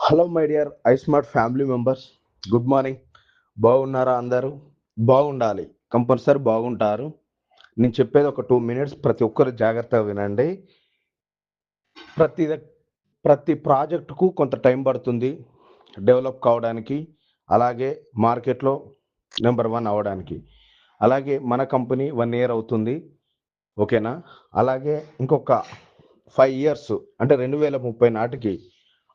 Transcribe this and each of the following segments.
Hello my dear I smart family members good morning బాగున్నారా అందరూ? బాగుండాలి. కంపల్సరీ బాగుంటారు. నేను చెప్పేది ఒక టూ మినిట్స్ ప్రతి ఒక్కరు జాగ్రత్తగా వినండి. ప్రతి ప్రతి ప్రాజెక్టుకు కొంత టైం పడుతుంది డెవలప్ కావడానికి అలాగే మార్కెట్లో నెంబర్ వన్ అవడానికి. అలాగే మన కంపెనీ వన్ ఇయర్ అవుతుంది. ఓకేనా అలాగే ఇంకొక ఫైవ్ ఇయర్స్ అంటే రెండు వేల ముప్పై నాటికి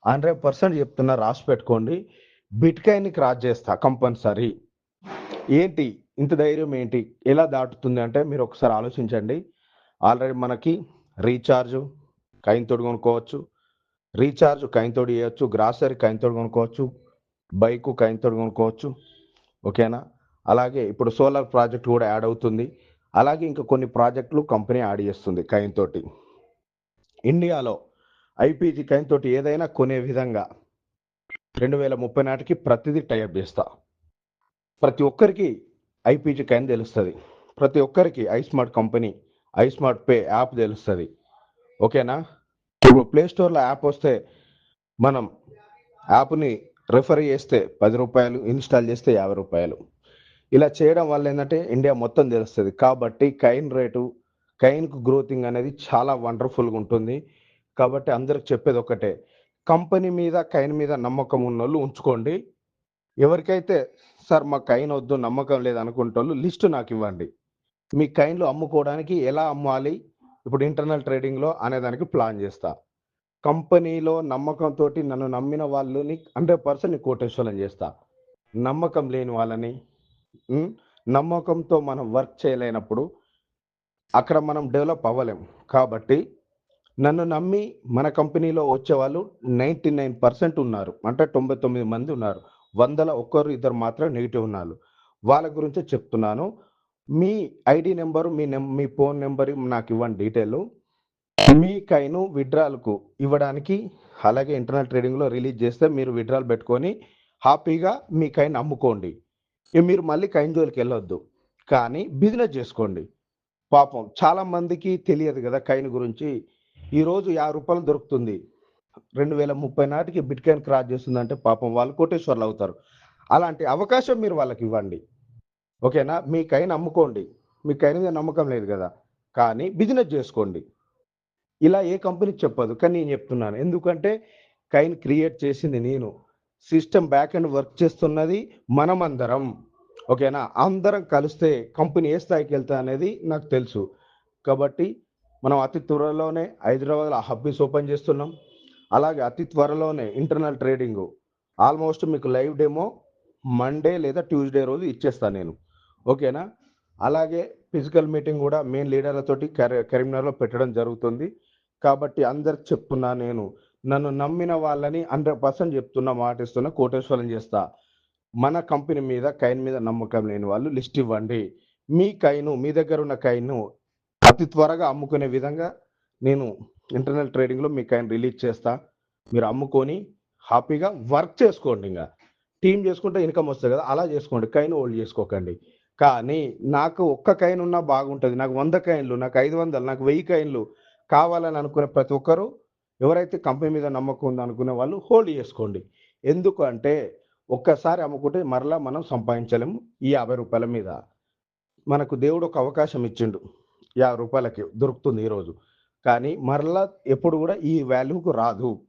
హండ్రెడ్ పర్సెంట్ చెప్తున్నా రాసి పెట్టుకోండి. బిట్కాయిన్ క్రాస్ చేస్తా కంపల్సరీ. ఏంటి? ఇంత ధైర్యం ఏంటి? ఎలా దాటుతుంది అంటే మీరు ఒకసారి ఆలోచించండి. ఆల్రెడీ మనకి రీఛార్జ్ కైన్ కొనుక్కోవచ్చు. రీఛార్జ్ కైన్ తోడు చేయొచ్చు గ్రాసరీ కైన్ కొనుక్కోవచ్చు. బైక్ కైన్ కొనుక్కోవచ్చు. ఓకేనా? అలాగే ఇప్పుడు సోలార్ ప్రాజెక్ట్ కూడా యాడ్ అవుతుంది. అలాగే ఇంకా కొన్ని ప్రాజెక్టులు కంపెనీ యాడ్ చేస్తుంది కైన్ తోటి. ఇండియాలో ఐపీజీ కైన్ తోటి ఏదైనా కొనే విధంగా రెండు వేల ముప్పై నాటికి ప్రతిదీ టైప్ చేస్తా. ప్రతి ఒక్కరికి ఐపీజీ కైన్ తెలుస్తుంది. ప్రతి ఒక్కరికి I smart company I smart pay app తెలుస్తుంది. ఓకేనా? ఇప్పుడు ప్లే స్టోర్లో యాప్ వస్తే మనం యాప్ని రెఫర్ చేస్తే పది రూపాయలు ఇన్స్టాల్ చేస్తే యాభై రూపాయలు. ఇలా చేయడం వల్ల ఏంటంటే ఇండియా మొత్తం తెలుస్తుంది. కాబట్టి కైన్ రేటు కైన్కు గ్రోతింగ్ అనేది చాలా వండర్ఫుల్గా ఉంటుంది. కాబట్టి అందరికి చెప్పేది ఒకటే కంపెనీ మీద కైన్ మీద నమ్మకం ఉన్నోళ్ళు ఉంచుకోండి. ఎవరికైతే సార్ మా కైన్ వద్దు నమ్మకం లేదు అనుకుంటోళ్ళు లిస్టు నాకు ఇవ్వండి. మీ కైన్లు అమ్ముకోవడానికి ఎలా అమ్మాలి? ఇప్పుడు ఇంటర్నల్ ట్రేడింగ్లో అనేదానికి ప్లాన్ చేస్తా. కంపెనీలో నమ్మకంతో నన్ను నమ్మిన వాళ్ళని హండ్రెడ్ పర్సెంట్ కోటేశ్వరం చేస్తా. నమ్మకం లేని వాళ్ళని నమ్మకంతో మనం వర్క్ చేయలేనప్పుడు అక్కడ మనం డెవలప్ అవ్వలేం. కాబట్టి నన్ను నమ్మి మన కంపెనీలో వచ్చే వాళ్ళు నైంటీ నైన్ పర్సెంట్ ఉన్నారు. అంటే తొంభై తొమ్మిది మంది ఉన్నారు. వందల ఒక్కరు ఇద్దరు మాత్రం నెగిటివ్ ఉన్నారు. వాళ్ళ గురించే చెప్తున్నాను. మీ ఐడి నెంబరు మీ నెం మీ ఫోన్ నెంబర్ నాకు ఇవ్వండి డీటెయిల్. మీ కైను విడ్రాల్కు ఇవ్వడానికి అలాగే ఇంటర్నల్ ట్రేడింగ్లో రిలీజ్ చేస్తే మీరు విడ్రాల్ పెట్టుకొని హ్యాపీగా మీ కైన్ అమ్ముకోండి. మీరు మళ్ళీ కైన్ జోలికి వెళ్ళొద్దు. కానీ బిజినెస్ చేసుకోండి. పాపం చాలా మందికి తెలియదు కదా కైన్ గురించి. ఈరోజు యాభై రూపాయలు దొరుకుతుంది. రెండు వేల ముప్పై నాటికి బిట్ కాయిన్ క్రాస్ చేస్తుందంటే పాపం వాళ్ళు కోటేశ్వర్లు అవుతారు. అలాంటి అవకాశం మీరు వాళ్ళకి ఇవ్వండి. ఓకేనా? మీ కైన్ అమ్ముకోండి మీ కైన్ మీద నమ్మకం లేదు కదా? కానీ బిజినెస్ చేసుకోండి. ఇలా ఏ కంపెనీ చెప్పదు. కానీ నేను చెప్తున్నాను. ఎందుకంటే కైన్ క్రియేట్ చేసింది నేను. సిస్టమ్ బ్యాక్ అండ్ వర్క్ చేస్తున్నది మనమందరం. ఓకేనా? అందరం కలిస్తే కంపెనీ ఏ స్థాయికి వెళ్తా అనేది నాకు తెలుసు. కాబట్టి మనం అతి త్వరలోనే హైదరాబాద్లో హబ్బీస్ ఓపెన్ చేస్తున్నాం. అలాగే అతి త్వరలోనే ఇంటర్నల్ ట్రేడింగ్. ఆల్మోస్ట్ మీకు లైవ్ డెమో మండే లేదా ట్యూస్డే రోజు ఇచ్చేస్తాను నేను. ఓకేనా? అలాగే ఫిజికల్ మీటింగ్ కూడా మెయిన్ లీడర్లతోటి కరీ కరీంనగర్లో పెట్టడం జరుగుతుంది. కాబట్టి అందరికి చెప్తున్నా నేను నన్ను నమ్మిన వాళ్ళని హండ్రెడ్ పర్సెంట్ చెప్తున్నా మాటిస్తున్నా కోటేశ్వరం చేస్తా. మన కంపెనీ మీద కైన్ మీద నమ్మకం లేని వాళ్ళు లిస్ట్ ఇవ్వండి. మీ కైను మీ దగ్గర ఉన్న కైను అతి త్వరగా అమ్ముకునే విధంగా నేను ఇంటర్నల్ ట్రేడింగ్లో మీ కైన్ రిలీజ్ చేస్తా. మీరు అమ్ముకొని హ్యాపీగా వర్క్ చేసుకోండి ఇంకా టీం చేసుకుంటే ఇన్కమ్ వస్తుంది కదా అలా చేసుకోండి. కైన్ హోల్డ్ చేసుకోకండి. కానీ నాకు ఒక్క కైన్ ఉన్నా బాగుంటుంది. నాకు వంద కైన్లు నాకు ఐదు వందలు నాకు వెయ్యి కైన్లు కావాలని అనుకునే ప్రతి ఒక్కరూ ఎవరైతే కంపెనీ మీద నమ్మకం ఉందనుకునే వాళ్ళు హోల్డ్ చేసుకోండి. ఎందుకంటే ఒక్కసారి అమ్ముకుంటే మరలా మనం సంపాదించలేము ఈ యాభై రూపాయల మీద. మనకు దేవుడు ఒక అవకాశం ఇచ్చిండు. యాభై రూపాయలకి దొరుకుతుంది ఈరోజు కానీ మరలా ఎప్పుడు కూడా ఈ వాల్యూకు రాదు.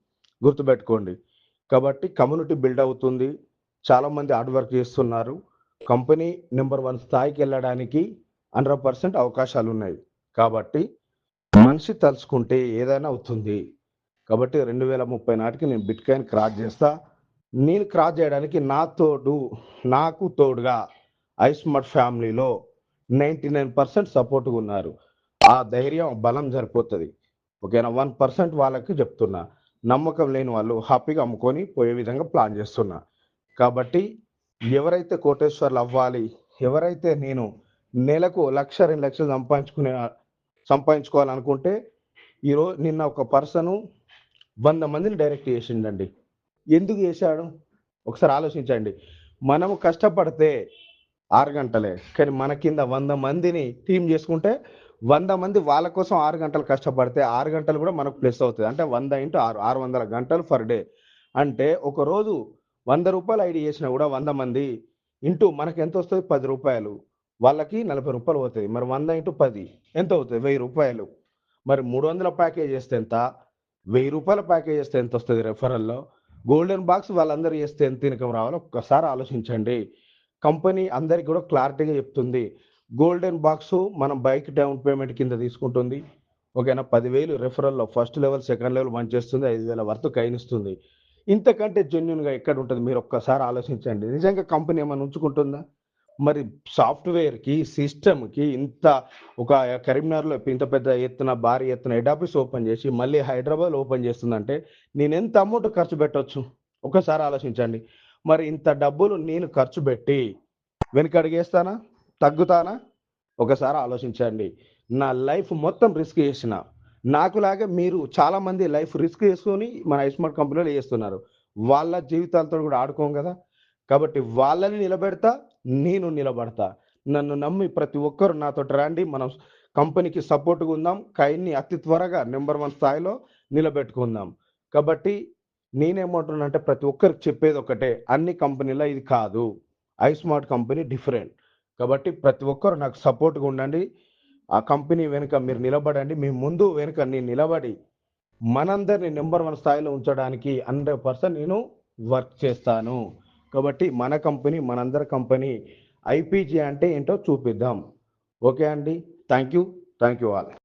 గుర్తుపెట్టుకోండి. కాబట్టి కమ్యూనిటీ బిల్డ్ అవుతుంది. చాలామంది హార్డ్ వర్క్ చేస్తున్నారు. కంపెనీ నెంబర్ వన్ స్థాయికి వెళ్ళడానికి హండ్రెడ్ పర్సెంట్ అవకాశాలు ఉన్నాయి. కాబట్టి మనిషి తలుచుకుంటే ఏదైనా అవుతుంది. కాబట్టి రెండు వేల ముప్పై నాటికి నేను బిట్ కాయిన్ క్రాస్ చేస్తా. నేను క్రాస్ చేయడానికి నా తోడు నాకు తోడుగా ఐస్మార్ట్ ఫ్యామిలీలో నైంటీ నైన్ పర్సెంట్ సపోర్ట్గా ఉన్నారు. ఆ ధైర్యం బలం సరిపోతుంది. ఓకేనా? వన్ పర్సెంట్ వాళ్ళకి చెప్తున్నా. నమ్మకం లేని వాళ్ళు హ్యాపీగా అమ్ముకొని పోయే విధంగా ప్లాన్ చేస్తున్నా. కాబట్టి ఎవరైతే కోటేశ్వర్లు అవ్వాలి ఎవరైతే నేను నెలకు లక్ష రెండు లక్షలు సంపాదించుకునే సంపాదించుకోవాలనుకుంటే ఈరోజు నిన్న ఒక పర్సను వంద మందిని డైరెక్ట్ చేసిండండి. ఎందుకు చేశాడు? ఒకసారి ఆలోచించండి. మనము కష్టపడితే ఆరు గంటలే. కానీ మన కింద వంద మందిని టీం చేసుకుంటే వంద మంది వాళ్ళ కోసం ఆరు గంటలు కష్టపడితే ఆరు గంటలు కూడా మనకు ప్లస్ అవుతుంది. అంటే వంద ఇంటూ ఆరు ఆరు వందల గంటలు పర్ డే. అంటే ఒక రోజు వంద రూపాయలు ఐడి చేసినా కూడా వంద మంది ఇంటూ మనకు ఎంత వస్తుంది? పది రూపాయలు. వాళ్ళకి నలభై రూపాయలు అవుతుంది మరి వంద ఇంటూ పది ఎంత అవుతుంది? వెయ్యి రూపాయలు. మరి మూడు వందల ప్యాకేజ్ చేస్తే ఎంత? వెయ్యి రూపాయల ప్యాకేజ్ చేస్తే ఎంత వస్తుంది? రెఫరల్లో గోల్డెన్ బాక్స్ వాళ్ళందరూ చేస్తే ఎంత ఇన్కమ్ రావాలో ఒక్కసారి ఆలోచించండి. కంపెనీ అందరికి కూడా క్లారిటీగా చెప్తుంది. గోల్డెన్ బాక్స్ మనం బైక్ డౌన్ పేమెంట్ కింద తీసుకుంటుంది. ఓకేనా? పదివేలు రెఫరల్లో ఫస్ట్ లెవెల్ సెకండ్ లెవెల్ మంచి చేస్తుంది ఐదు వేల వరకు కైనిస్తుంది ఇంతకంటే జెన్యున్గా ఎక్కడ ఉంటుంది? మీరు ఒక్కసారి ఆలోచించండి. నిజంగా కంపెనీ ఏమైనా ఉంచుకుంటుందా? మరి సాఫ్ట్వేర్కి సిస్టమ్కి ఇంత ఒక కరీంనగర్లో ఇంత పెద్ద ఎత్తున భారీ ఎత్తున హెడ్ ఆఫీస్ ఓపెన్ చేసి మళ్ళీ హైదరాబాద్ ఓపెన్ చేస్తుందంటే నేను ఎంత అమౌంట్ ఖర్చు పెట్టవచ్చు ఒకసారి ఆలోచించండి. మరి ఇంత డబ్బులు నేను ఖర్చు పెట్టి వెనకడిగేస్తానా? తగ్గుతానా? ఒకసారి ఆలోచించండి. నా లైఫ్ మొత్తం రిస్క్ చేసిన. నాకులాగా మీరు చాలామంది లైఫ్ రిస్క్ చేసుకొని మన ఐస్మార్ట్ కంపెనీలో చేస్తున్నారు. వాళ్ళ జీవితాలతో కూడా ఆడుకోం కదా. కాబట్టి వాళ్ళని నిలబెడతా నేను నిలబడతా. నన్ను నమ్మి ప్రతి ఒక్కరు నాతో రండి. మనం కంపెనీకి సపోర్ట్గా ఉందాం. కైన్ని అతి త్వరగా నెంబర్ వన్ స్థాయిలో నిలబెట్టుకుందాం. కాబట్టి నేనేమంటున్నానంటే ప్రతి ఒక్కరికి చెప్పేది ఒకటే అన్ని కంపెనీలో ఇది కాదు. I smart company different. కాబట్టి ప్రతి ఒక్కరు నాకు సపోర్ట్గా ఉండండి. ఆ కంపెనీ వెనుక మీరు నిలబడండి. మీ ముందు వెనుక నేను నిలబడి మనందరిని నెంబర్ వన్ స్థాయిలో ఉంచడానికి హండ్రెడ్ పర్సెంట్ నేను వర్క్ చేస్తాను. కాబట్టి మన కంపెనీ మనందరి కంపెనీ ఐపీజీ అంటే ఏంటో చూపిద్దాం. ఓకే అండి. Thank you thank you all.